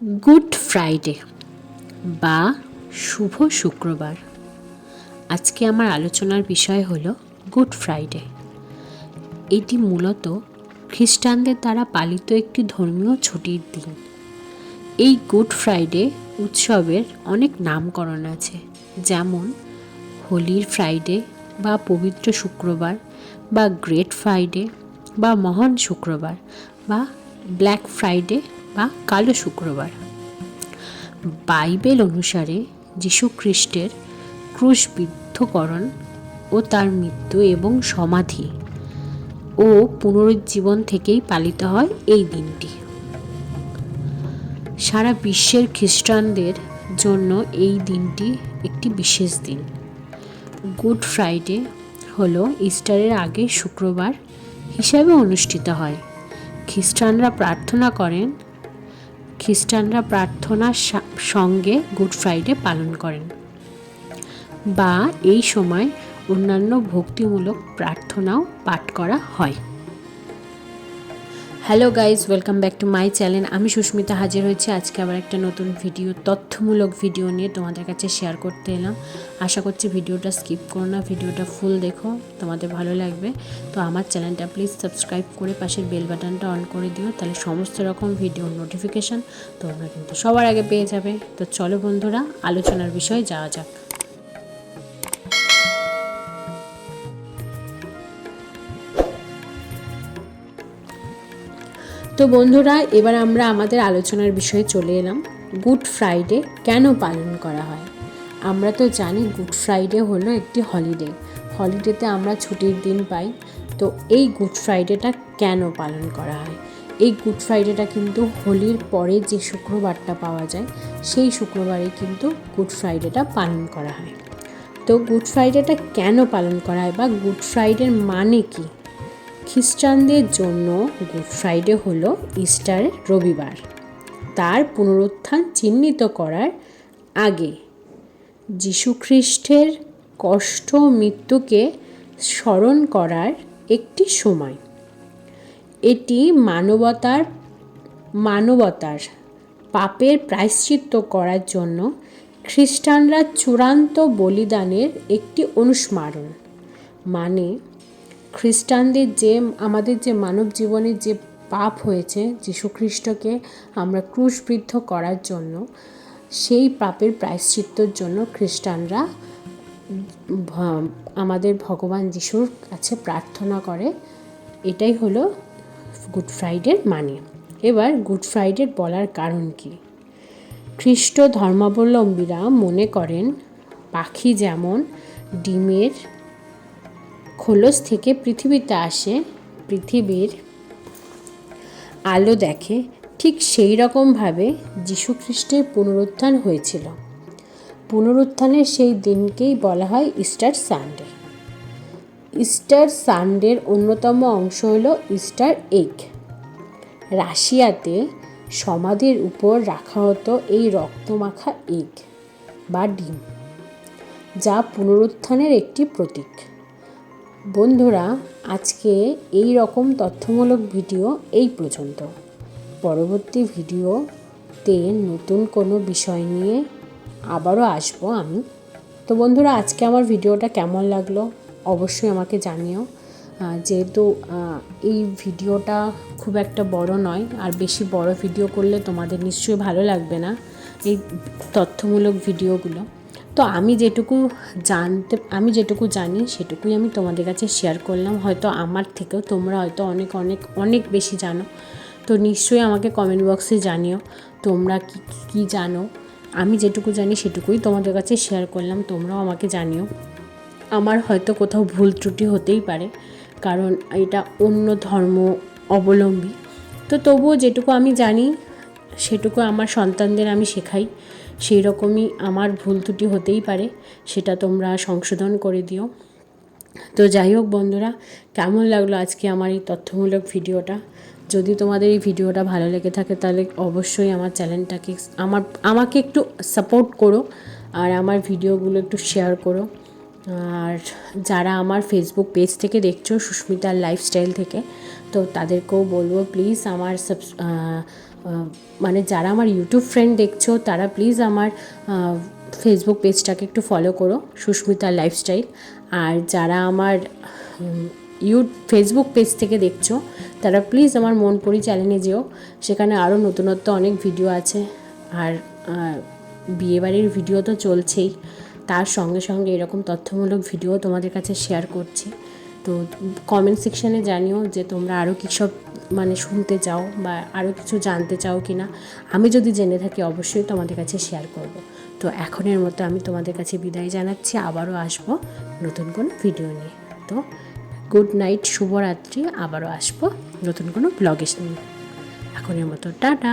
Good Friday বা শুভ শুক্রবার। আজকে আমার আলোচনার বিষয় হল গুড ফ্রাইডে। এটি মূলত খ্রিস্টানদের দ্বারা পালিত একটি ধর্মীয় ছুটির দিন। এই গুড ফ্রাইডে উৎসবের অনেক নামকরণ আছে, যেমন হোলির ফ্রাইডে বা পবিত্র শুক্রবার বা গ্রেট ফ্রাইডে বা মহান শুক্রবার বা ব্ল্যাক ফ্রাইডে বা কালো শুক্রবার। বাইবেল অনুসারে যীশু খ্রিস্টের ক্রুশবিদ্ধকরণ ও তার মৃত্যু এবং সমাধি ও পুনরুজ্জীবন থেকেই পালিত হয় এই দিনটি। সারা বিশ্বের খ্রিস্টানদের জন্য এই দিনটি একটি বিশেষ দিন। গুড ফ্রাইডে হলো ইস্টারের আগে শুক্রবার হিসাবে অনুষ্ঠিত হয়। খ্রিস্টানরা প্রার্থনা করেন খ্রিস্টানরা প্রার্থনার সঙ্গে গুড ফ্রাইডে পালন করেন। বা এই সময় অন্যান্য ভক্তিমূলক প্রার্থনাও পাঠ করা হয়। Hello guys welcome back to my channel আমি সুস্মিতা হাজির হয়েছি। আজকে আবার একটা নতুন ভিডিও তথ্যমূলক ভিডিও নিয়ে তোমাদের কাছে শেয়ার করতে এলাম। আশা করছি ভিডিওটা স্কিপ করো না ভিডিওটা ফুল দেখো, তোমাদের ভালো লাগবে। তো আমার চ্যানেলটা প্লিজ সাবস্ক্রাইব করে পাশের বেল বাটনটা অন করে দিও, তাহলে সমস্ত রকম ভিডিওর নোটিফিকেশান তোমরা কিন্তু সবার আগে পেয়ে যাবে। তো চলো বন্ধুরা, আলোচনার বিষয়ে যাওয়া যাক। তো বন্ধুরা, এবার আমরা আমাদের আলোচনার বিষয়ে চলে এলাম। গুড ফ্রাইডে কেন পালন করা হয়? আমরা তো জানি গুড ফ্রাইডে হলো একটি হলিডে। হলিডেতে আমরা ছুটির দিন পাই। তো এই গুড ফ্রাইডেটা কেন পালন করা হয়? এই গুড ফ্রাইডেটা কিন্তু হোলির পরে যে শুক্রবারটা পাওয়া যায়, সেই শুক্রবারে কিন্তু গুড ফ্রাইডেটা পালন করা হয়। তো গুড ফ্রাইডেটা কেন পালন করা হয় বা গুড ফ্রাইডের মানে কী? খ্রিস্টানদের জন্য গুড ফ্রাইডে হল ইস্টারের রবিবার। তার পুনরুত্থান চিহ্নিত করার আগে যীশুখ্রিস্টের কষ্ট মৃত্যুকে স্মরণ করার একটি সময়। এটি মানবতার মানবতার পাপের প্রায়শ্চিত্ত করার জন্য খ্রিস্টানরা চূড়ান্ত বলিদানের একটি অনুস্মারণ মানে খ্রিস্টানদের যে, আমাদের যে মানব জীবনে যে পাপ হয়েছে যীশুখ্রিস্টকে আমরা ক্রুশবিদ্ধ করার জন্য, সেই পাপের প্রায়শ্চিত্তর জন্য খ্রিস্টানরা আমাদের ভগবান যিশুর কাছে প্রার্থনা করে। এটাই হলো গুড ফ্রাইডের মানে। এবার গুড ফ্রাইডের বলার কারণ কি? খ্রিস্ট ধর্মাবলম্বীরা মনে করেন, পাখি যেমন ডিমের খোলস থেকে পৃথিবীতে আসে, পৃথিবীর আলো দেখে, ঠিক সেই রকমভাবে যীশুখ্রিস্টের পুনরুত্থান হয়েছিল। পুনরুত্থানের সেই দিনকেই বলা হয় ইস্টার সানডে। ইস্টার সানডের অন্যতম অংশ হল ইস্টার এগ। রাশিয়াতে সমাধির উপর রাখা হতো এই রক্তমাখা এগ বা ডিম, যা পুনরুত্থানের একটি প্রতীক। বন্ধুরা, আজকে এই রকম তথ্যমূলক ভিডিও এই পর্যন্ত। পরবর্তী ভিডিওতে নতুন কোনো বিষয় নিয়ে আবারও আসব আমি। তো বন্ধুরা, আজকে আমার ভিডিওটা কেমন লাগল অবশ্যই আমাকে জানিও। যেহেতু এই ভিডিওটা খুব একটা বড় নয়, আর বেশি বড় ভিডিও করলে তোমাদের নিশ্চয়ই ভালো লাগবে না এই তথ্যমূলক ভিডিওগুলো। তো আমি যেটুকু জানতে, আমি যেটুকু জানি সেটুকুই আমি তোমাদের কাছে শেয়ার করলাম। হয়তো আমার থেকেও তোমরা হয়তো অনেক অনেক অনেক বেশি জানো। তো নিশ্চয়ই আমাকে কমেন্ট বক্সে জানিও তোমরা কি, কী জানো। আমি যেটুকু জানি সেটুকুই তোমাদের কাছে শেয়ার করলাম, তোমরাও আমাকে জানিও। আমার হয়তো কোথাও ভুল ত্রুটি হতেই পারে, কারণ এটা অন্য ধর্ম অবলম্বী। তো তবুও যেটুকু আমি জানি সেটুকু আমার সন্তানদের আমি শেখাই। সেই রকমই আমার ভুল ত্রুটি হতেই পারে, সেটা তোমরা সংশোধন করে দিও। তো যাই হোক বন্ধুরা, কেমন লাগল আজকে আমার এই তথ্যমূলক ভিডিওটা? যদি তোমাদের এই ভিডিওটা ভালো লেগে থাকে তাহলে অবশ্যই আমার চ্যানেলটাকে আমার আমাকে একটু সাপোর্ট করো আর আমার ভিডিওগুলো একটু শেয়ার করো। আর যারা আমার ফেসবুক পেজ থেকে দেখছ সুস্মিতার লাইফস্টাইল থেকে, তো তাদেরকেও বলব প্লিজ আমার সাবস মানে যারা আমার ইউটিউব ফ্রেন্ড দেখছ, তারা প্লিজ আমার ফেসবুক পেজটাকে একটু ফলো করো সুস্মিতা লাইফস্টাইল আর যারা আমার ইউ ফেসবুক পেজ থেকে দেখছ, তারা প্লিজ আমার মন পরি চ্যানেলে যেও। সেখানে আরও নতুনত্ব অনেক ভিডিও আছে। আর বিয়েবাড়ির ভিডিও তো চলছেই। তার সঙ্গে সঙ্গে এরকম তথ্যমূলক ভিডিও তোমাদের কাছে শেয়ার করছি। তো কমেন্ট সেকশানে জানিও যে তোমরা আরও কী সব মানে শুনতে চাও বা আরও কিছু জানতে চাও কি না আমি যদি জেনে থাকি অবশ্যই তোমাদের কাছে শেয়ার করব। তো এখনের মতো আমি তোমাদের কাছে বিদায় জানাচ্ছি, আবারও আসব নতুন কোনো ভিডিও নিয়ে। তো গুড নাইট শুভরাত্রি, আবারও আসব নতুন কোনো ব্লগের নিয়ে এখনের মতো, টাটা!